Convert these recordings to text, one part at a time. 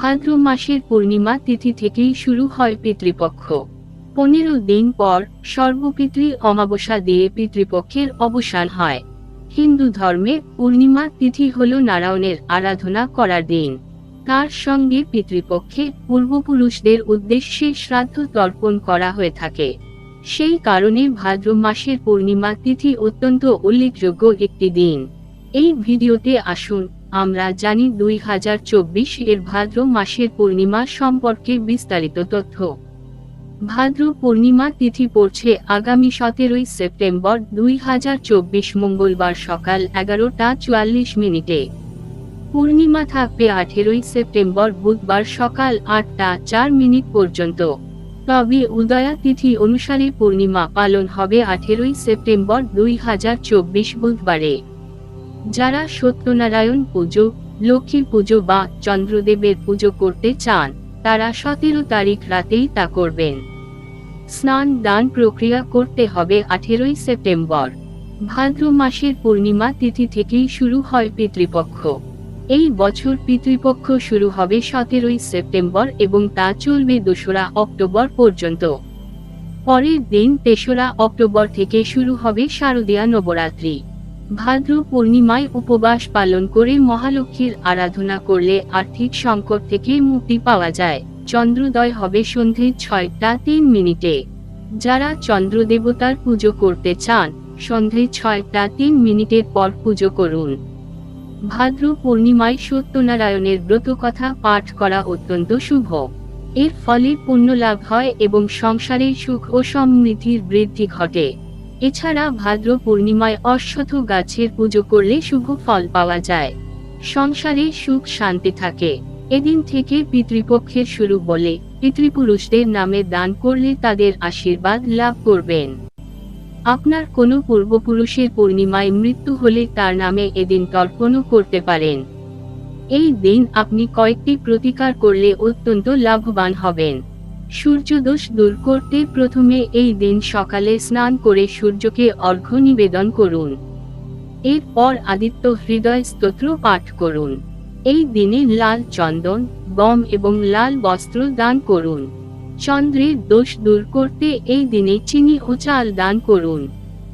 ভাদ্র মাসের পূর্ণিমা তিথি থেকেই শুরু হয় পিতৃপক্ষ। পনেরো দিন পর সর্বপিতৃ অমাবস্যা দিয়ে পিতৃপক্ষের অবসান হয়। হিন্দু ধর্মে পূর্ণিমা তিথি হল নারায়ণের আরাধনা করার দিন। তার সঙ্গে পিতৃপক্ষে পূর্বপুরুষদের উদ্দেশ্যে শ্রাদ্ধ তর্পণ করা হয়ে থাকে। সেই কারণে ভাদ্র মাসের পূর্ণিমা তিথি অত্যন্ত উল্লেখযোগ্য একটি দিন। এই ভিডিওতে আসুন আমরা জানি দুই হাজার চব্বিশ এর ভাদ্র মাসের পূর্ণিমা সম্পর্কে বিস্তারিত তথ্য। ভাদ্র পূর্ণিমা তিথি পড়ছে আগামী সতেরোই সেপ্টেম্বর দুই হাজার চব্বিশ মঙ্গলবার সকাল এগারোটা চুয়াল্লিশ মিনিটে। পূর্ণিমা থাকবে আঠেরোই সেপ্টেম্বর বুধবার সকাল আটটা চার মিনিট পর্যন্ত। তবে উদয়া তিথি অনুসারে পূর্ণিমা পালন হবে আঠেরোই সেপ্টেম্বর দুই হাজার চব্বিশ বুধবারে। যারা সত্যনারায়ণ পুজো লক্ষ্মী পুজো বা চন্দ্রদেবের পুজো করতে চান, তারা সতেরো তারিখ রাতেই তা করবেন। স্নান দান প্রক্রিয়া করতে হবে আঠেরোই সেপ্টেম্বর। ভাদ্র মাসের পূর্ণিমা তিথি থেকেই শুরু হয় পিতৃপক্ষ। এই বছর পিতৃপক্ষ শুরু হবে সতেরোই সেপ্টেম্বর এবং তা চলবে দোসরা অক্টোবর পর্যন্ত। পরের দিন তেসরা অক্টোবর থেকে শুরু হবে শারদীয়া নবরাত্রি। ভাদ্র পূর্ণিমায় উপবাস পালন করে মহালক্ষ্মীর আরাধনা করলে আর্থিক সংকট থেকে মুক্তি পাওয়া যায়। চন্দ্রোদয় হবে সন্ধে ছয়টা তিন মিনিটে। যারা চন্দ্র দেবতার পুজো করতে চান, সন্ধে ছয়টা তিন মিনিটের পর পুজো করুন। ভাদ্র পূর্ণিমায় সত্যনারায়ণের ব্রতকথা পাঠ করা অত্যন্ত শুভ। এর ফলে পুণ্য লাভ হয় এবং সংসারে সুখ ও সমৃদ্ধির বৃদ্ধি ঘটে। এছাড়া ভাদ্র পূর্ণিমায় অশ্বথ গাছের পুজো করলে শুভ ফল পাওয়া যায়। সংসারে সুখ শান্তি থাকে। এদিন থেকে পিতৃপক্ষের শুরু বলে পিতৃপুরুষদের নামে দান করলে তাদের আশীর্বাদ লাভ করবেন। আপনার কোনো পূর্বপুরুষের পূর্ণিমায় মৃত্যু হলে তার নামে এদিন তর্পণও করতে পারেন। এই দিন আপনি কয়েকটি প্রতিকার করলে অত্যন্ত লাভবান হবেন। সূর্যদোষ দূর করতে প্রথমে এই দিন সকালে স্নান করে সূর্যকে অর্ঘ্য নিবেদন করুন। এরপর আদিত্য হৃদয় স্তোত্র পাঠ করুন। এই দিনে লাল চন্দন, গম এবং লাল বস্ত্র দান করুন। চন্দ্রের দোষ দূর করতে এই দিনে চিনি ও চাল দান করুন।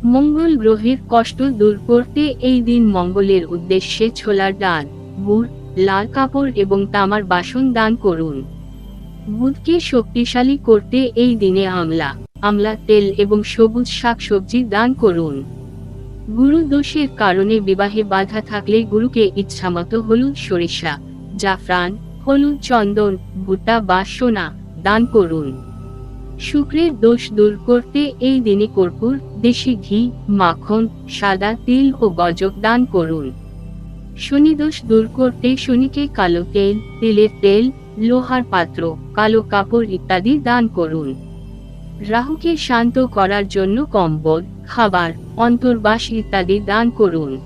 মঙ্গল গ্রহের কষ্ট দূর করতে এই দিন মঙ্গলের উদ্দেশ্যে ছোলার ডাল, গুড়, লাল কাপড় এবং তামার বাসন দান করুন। বুধকে শক্তিশালী করতে এই দিনে আমলা আমলা তেল এবং সবুজ শাকসবজি দান করুন। গুরু দোষের কারণে বিবাহে বাধা থাকলে গুরুকে ইচ্ছামতো হলুদ সরিষা, জাফরান, হলুদ চন্দন, ভুট্টা বা সোনা দান করুন। শুক্রের দোষ দূর করতে এই দিনে কর্পূর, দেশি ঘি, মাখন, সাদা তিল ও গজক দান করুন। শনি দোষ দূর করতে শনিকে কালো তেল, তেলের তেল লোহার পাত্র, কালো কাপড় ইত্যাদি দান করুন। রাহুকে শান্ত করার জন্য কম্বল, খাবার, অন্তর্বাস ইত্যাদি দান করুন।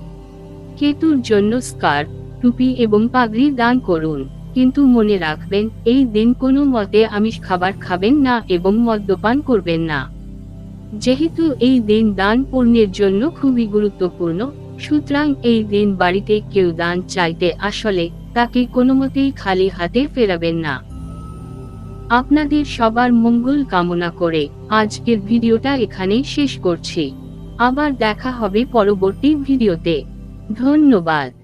কেতুর জন্য স্কার্ফ, টুপি এবং পাগড়ি দান করুন। কিন্তু মনে রাখবেন, এই দিন কোনো মতে আমিষ খাবার খাবেন না এবং মদ্যপান করবেন না। যেহেতু এই দিন দান পূর্ণের জন্য খুবই গুরুত্বপূর্ণ সুতরাং এই দিন বাড়িতে কেউ দান চাইতে আসলে তাকে কোনোমতেই খালি হাতে ফেরাবেন না। আপনাদের সবার মঙ্গল কামনা করে আজকের ভিডিওটা এখানে শেষ করছি। আবার দেখা হবে পরবর্তী ভিডিওতে। ধন্যবাদ।